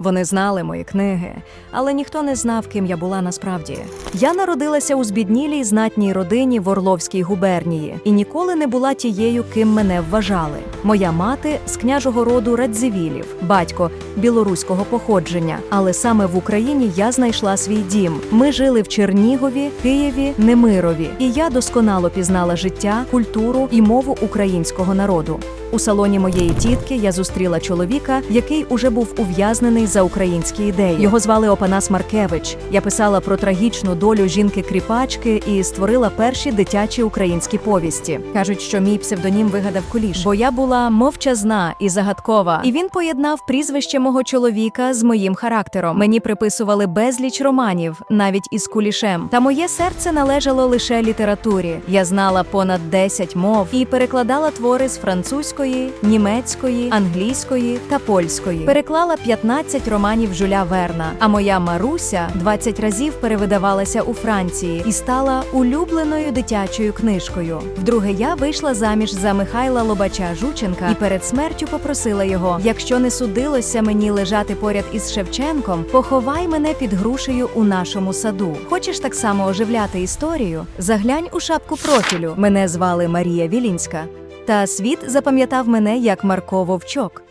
Вони знали мої книги, але ніхто не знав, ким я була насправді. Я народилася у збіднілій знатній родині в Орловській губернії і ніколи не була тією, ким мене вважали. Моя мати з княжого роду Радзивілів, батько білоруського походження. Але саме в Україні я знайшла свій дім. Ми жили в Чернігові, Києві, Немирові, і я досконало пізнала життя, культуру і мову українського народу. У салоні моєї тітки я зустріла чоловіка, який уже був ув'язнений за українські ідеї. Його звали Опанас Маркевич. Я писала про трагічну долю жінки-кріпачки і створила перші дитячі українські повісті. Кажуть, що мій псевдонім вигадав куліш, бо я була мовчазна і загадкова. І він поєднав прізвище мого чоловіка з моїм характером. Мені приписували безліч романів, навіть із кулішем. Та моє серце належало лише літературі. Я знала понад 10 мов і перекладала твори з французької, німецької, англійської та польської. Переклала 15 романів Жюля Верна. А моя Маруся 20 разів перевидавалася у Франції і стала улюбленою дитячою книжкою. Вдруге я вийшла заміж за Михайла Лобача Жученка і перед смертю попросила його: якщо не судилося мені лежати поряд із Шевченком, поховай мене під грушею у нашому саду. Хочеш так само оживляти історію? Заглянь у шапку профілю. Мене звали Марія Вілінська. Та світ запам'ятав мене як Марко Вовчок.